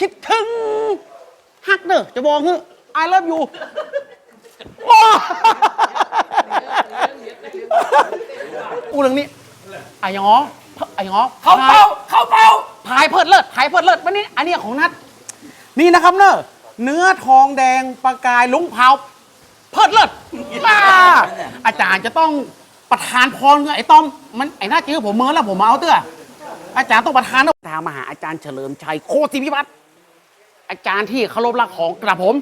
คิดถึงฮักเด้อจะบอกฮึ I love you ว้าอูเรื่องนี้ไอ้หยอไอ้หยอเข้าเป้าเข้าเป้าพายเพิดเลิศพายเพิดเลิศวันนี้อันนี้ของนัด นี่นะครับเนอะเนื้อทองแดงประกายลุงเผาเพิดเลิศมาอาจารย์จะต้องประทานพรเงไอ้ต้อมมันไอ้หน้าจื้อผมเมินแล้วผมมาเอาเตื้ออาจารย์ต้องประทานนะทางมาหาอาจารย์เฉลิมชัยโคตรศิพิพัฒน์ อาจารย์ที่เคารพรักของกระผม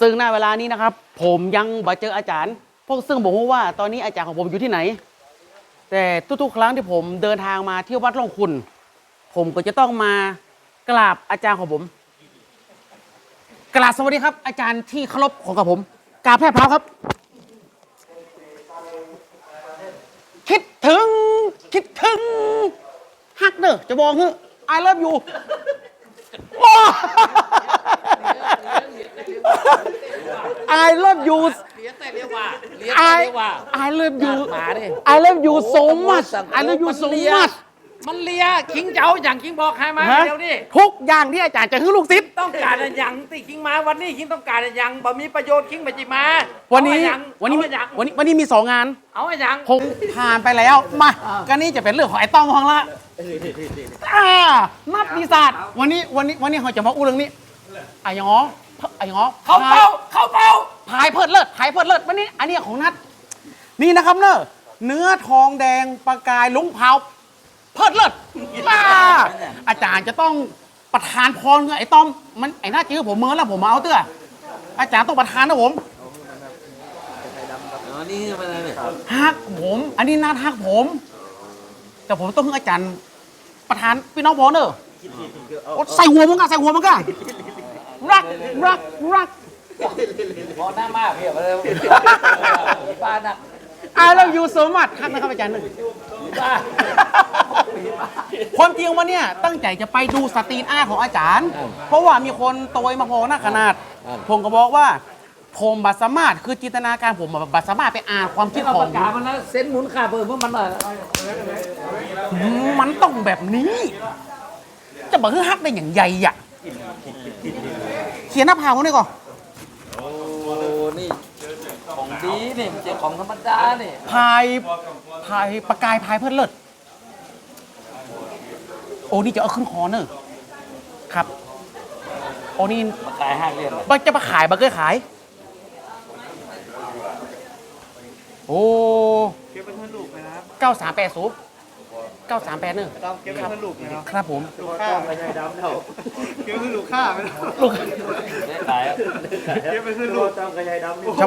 ซึ่งณเวลานี้นะครับ ผมยังบ่เจออาจารย์ พวกซึ่งบอกว่าตอนนี้อาจารย์ของผมอยู่ที่ไหน แต่ทุกๆ ครั้งที่ผมเดินทางมาที่วัดร่องคุณ ผมก็จะต้องมากราบอาจารย์ของผมกราบสวัสดีครับ อาจารย์ที่เคารพของกับผมกราบแพร่พราวครับ คิดถึง คิดถึงฮักเด้อจะบอกเฮึ I love you ว้า I love you เลี้ยงแต่เรียกว่าเลี้ยงแต่ I เรียกว่า I love you หมาดิ I love you so much I love you so much มันเลียคิงเจ้าอย่างคิงบอกใครมาฮะเดี๋ยวนี้ทุกอย่างที่อาจารย์จะให้ลูกศิษย์ต้องการอะไรอย่างติคิงมาวันนี้คิงต้องการอะไรอย่างบ่มีประโยชน์คิงไปจิมาวันนี้เอาอย่างวันนี้เอาอย่างวันนี้วันนี้มีสองงาน เอาอย่างคงผ่านไปแล้วมาก็นี่จะเป็นเรื่องของไอ้ต้อมของละ อ่านัดปีศาจวันนี้วันนี้วันนี้เราจะมาอู้เรื่องนี้ไอ้หยอไอ้หยอเขาเป้าเขาเป้าพายเพิดเลิศพายเพิดเลิศวันนี้ อันนี้ของนัดนี่นะครับเนอะเนื้อทองแดงประกายลุงเผาเพิดเลิศมาอาจารย์จะต้องประทานพรเงไอ้ต้อมมันไอ้หน้าจื้อผมเมินแล้วผมมาเอาเตื้ออาจารย์ต้องประทานนะผมนี่เป็นอะไรเนี่ยฮักผม อันนี้นัดฮักผม แต่ผมต้องให้อาจารย์ ประธานพี่น้องพอเนอะโอ๊ยใส่หัวมึงกันใส่หัวมึงกันรักรักรักพอหน้ามากเพียบเลยบ้านอะ I love you so much ฮักนะครับอาจารย์หนึ่งบ้าความจริงวันเนี้ยตั้งใจจะไปดูสตรีนอาร์ตของอาจารย์ เพราะว่ามีคนโตยมาพอหน้าขนาด ผมก็บอกว่าผมบัตสามารถคือจินตนาการผมบัตสามารถไปอ่านความคิดเอาขอปงระกาศมันแล้วเซ็นหมุนค่าเพิ่มเมื่อมันหน่อยมันต้อง แบบนี้ จะบอกคือฮักได้อย่างใหญ่อะเขียนหน้าผากผมนี่ก่อนโอ้นี่ของดีนี่มันจะของธรรมดานี่พายพายประกายพายเพื่อนเลิศโอ้นี่จะเอาขึ้นคอเนอะครับโอ้นี่มาขายห้างเรียนเลยบัจะมาขายบัเคยขาย โอ้เก็บเป็นเพื่อนลูกนะครับเก้าสามแปดศูนย์ เก้าสามแปดเนอะเก็บเป็นเพื่อนลูกนะครับครับผม ลูกข้าไม่ใช่ดำเท่าเก็บเป็นลูกข้าไม่เท่าลูกได้ขายอะเก็บเป็นเพื่อนลูกต้องกระจายดำจะ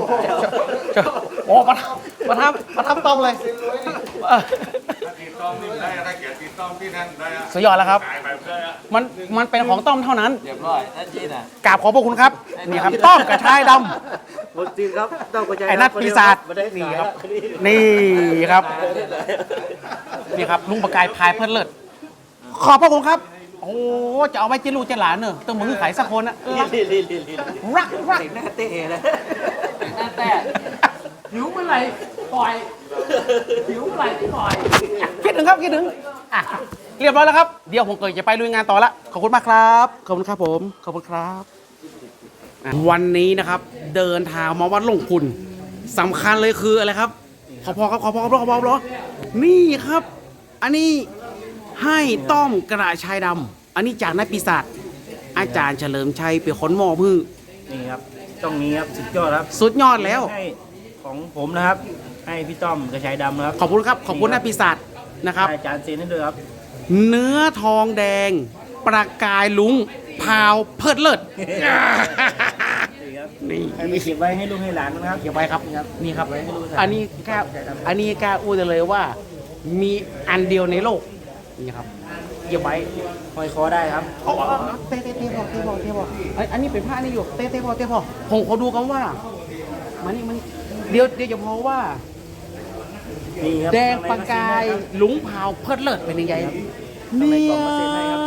จะโอ้ประทับประทับประทับตอมเลยเออตีต้อมนี่ได้ถ้าเขียนตีต้อมที่นั่นได้อะสุดยอดแล้วครับขายแบบได้อะมันมันเป็นของต้อมเท่านั้นเรียบร้อยนั่นจีน่ะกราบขอบพระคุณครับนี่ครับต้อมกระชายดำ หมดจริงครับต้องกระจายไอ้นัดปีศาจไม่ได้นี่ขายครับแล้วนี่ครับ นี่ครับลุงประกายพายเพื่อนเลิศขอบพระคุณครับ โอ้จะเอาไว้เจลูกเจหลานเนอะต้องมือขายสักคนนะรักรักรักหน้าเตะเลยหน้าแต่หิวเมื่อไหร่ปล่อยหิวเมื่อไหร่ที่ปล่อยคิดถึงครับคิดถึงอะเรียบร้อยแล้วครับ เดี๋ยวผมเกิดจะไปลุยงานต่อละ ขอบคุณมากครับ ขอบคุณครับผม ขอบคุณครับอะ วันนี้นะครับเดินทางมาวัดหลวงคุณสำคัญเลยคืออะไรครับ ขอพอครับขอพอครับขอพอครับนี่ครับ อันนี้ให้ต้อมกระชายดำอันนี้จากนายปีศาจอาจารย์เฉลิมชัยเป็นคนมอบมือ นี่ครับต้องนี้ครับสุดยอดครับสุดยอดแล้ว ให้ของผมนะครับ ให้พี่ต้อมกระชายดำนะครับขอบคุณครับ ขอบคุณนายปีศาจนะครับให้อาจารย์เซ็นให้ด้วยครับ เนื้อทองแดง ประกายลุง พาวเพิดเลิศ นี่ครับนี่ให้ไปเก็บไว้ให้ลูกให้หลานนะครับเก็บไว้ครับนี่ครับ ไว้ให้ลูกให้หลาอันนี้กล้าอันนี้กล้าอู้ได้เลยว่า มีอันเดียวในโลก นี่ครับเก็บไว้ห้อยคอได้ครับเอาเอาเอาเต้เต้เต้พอเต้พอเต้พอเอ้ยอันนี้เป็นผ้านี่อยู่เต้เต้พอเต้พอผมขอดูกันว่ามานี่มันเดี๋ยวเดี๋ยวจะพอว่า นี่ครับแดงประกายลุงพาวเพิดเลิศเป็นยังไงข้างในเนี่กล่องมาเซ็นให้ครับ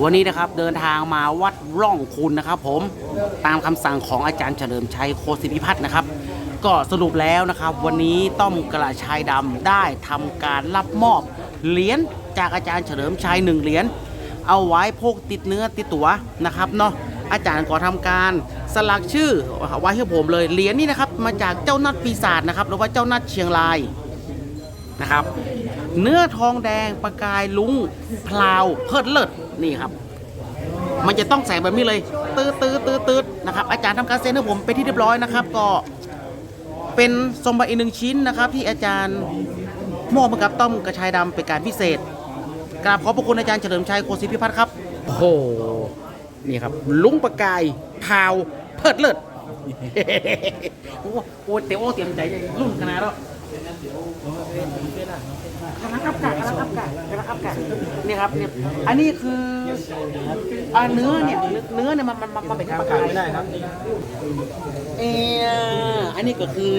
วันนี้นะครับเดินทางมาวัดร่องคุณนะครับ ผมตามคำสั่งของอาจารย์เฉลิมชัยโคศิพิพัฒน์นะครับ ก็สรุปแล้วนะครับ วันนี้ต้อมกระชายดำได้ทำการรับมอบเหรียญจากอาจารย์เฉลิมชัยหนึ่งเหรียญเอาไว้พกติดเนื้อติดตัวนะครับเนาะอาจารย์ขอทำการสลักชื่อไว้ให้ผมเลยเหรียญนี่นะครับ มาจากเจ้านัดปีศาจนะครับหรือว่าเจ้านัดเชียงรายนะครับ เนื้อทองแดงประกายลุงพลาวเพิดเลิศ นี่ครับ มันจะต้องแสงแบบนี้เลยตืดตืดตืดตืดนะครับ อาจารย์ทำการเซ็นให้ผมเป็นที่เรียบร้อยนะครับ ก็เป็นสมบัติอีกหนึ่งชิ้นนะครับ ที่อาจารย์มอบให้กับต้อมกระชายดำเป็นการพิเศษกราบขอบพระคุณอาจารย์เฉลิมชัยโคศิพิพัฒน์ครับโอ้โหนี่ครับ ลุงประกายพราวเพิดเลิศโอ้โหโอ้เต๋อโอ้เตรียมใจรุ่นขนาดแล้ว กำลังอัพกากำลังอัพกากกำลังอัพกากนี่ครับเนี่ยอันนี้คืออ่าเนื้อเนี่ยเนื้อเนี่ยมันมันมันเป็นประกายไม่ได้ครับเอออันนี้ก็คือ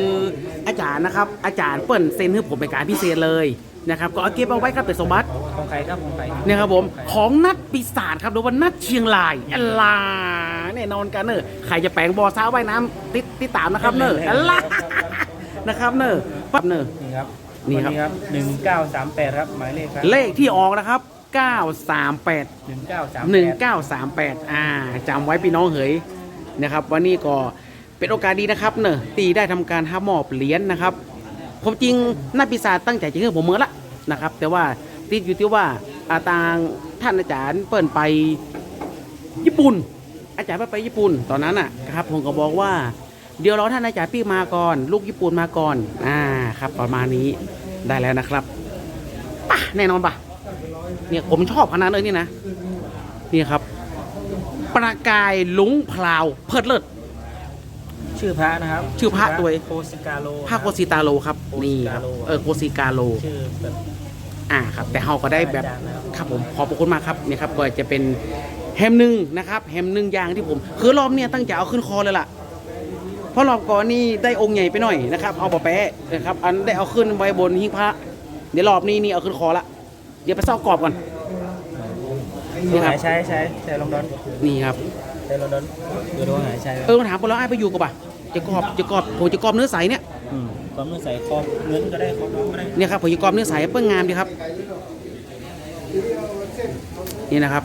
อาจารย์นะครับ อาจารย์เปิ่นเซ็นให้ผมเป็นการพิเศษเลยนะครับก็เอาเก็บเอาไว้ครับเป็นสมบัติของใครครับของใครเนี่ยครับผมของนัดปีศาจครับหรือว่านัดเชียงรายอัลลาแน่นอนกันเนอะใครจะแปลงบอซ้าว่ายน้ำติดติดตามนะครับเนอะอัลลานะครับเนอะ ปั๊บเนอะนี่ครับนี่ครับวันครับ หนึ่งเก้าสามแปดครับหมายเลขครับเลขที่ออกนะครับ 938 หนึ่งเก้าสาม1938 อ่าจำไว้พี่น้องเหยนะครับวันนี้ก็เป็นโอกาสดีนะครับเนอะตีได้ทำการห้ามอบเหรียญนะครับผมจริงนักปีศาจตั้งใจจะให้ผมเมื่อละนะครับ แต่ว่าติดอยู่ที่ว่าอาตางท่านอาจารย์เปิ่นไปญี่ปุ่น อาจารย์เปิ่นไปญี่ปุ่นตอนนั้นอะครับผมก็บอกว่า เดี๋ยวรอท่านอาจารย์พี่มาก่อน ลูกญี่ปุ่นมาก่อนอ่า ครับ ประมาณนี้ได้แล้วนะครับป่ะแน่นอนป่ะ เนี่ยผมชอบขนาดเลยนี่นะ นี่ครับ ประกายลุงพลาว เพิดเลิศ ชื่อพระนะครับชื่อพระตัวเองโคสิกาโลภาคโกซิตาโลครับ นี่ครับเออโกซิกาโล ชื่อแบบอ่าครับ แต่เฮาก็ได้แบบอาจารย์นะครับครับผมขอบพระคุณมากครับนี่ครับก็จะเป็นแฮมหนึ่งนะครับ แฮมหนึ่งอย่างที่ผม คือรอบเนี้ยตั้งใจเอาขึ้นคอเลยล่ะ เพราะรอบก่อนนี่ได้องค์ใหญ่ไปหน่อยนะครับเอาปะแปะนะครับอันได้เอาขึ้นไว้บนหิ้งพระ เดี๋ยวรอบนี้นี่เอาขึ้นคอละเดี๋ยวไปเศร้ากรอบก่อนนี่ครับหายใช้ใช้ใช้ลองดอนนี่ครับใช้ลองดอนเดี๋ยวดูหายใช้เออถามคนแล้วไอ้ไปอยู่กับป่ะจะกรอบจะกรอบผมจะกรอบเนื้อใสเนี่ยมความมือใส่คอเงินก็ได้คอน้องก็ได้เนี่ยครับผมจะกรอบเนื้อใสเปิ้งงามดีครับนี่นะครับ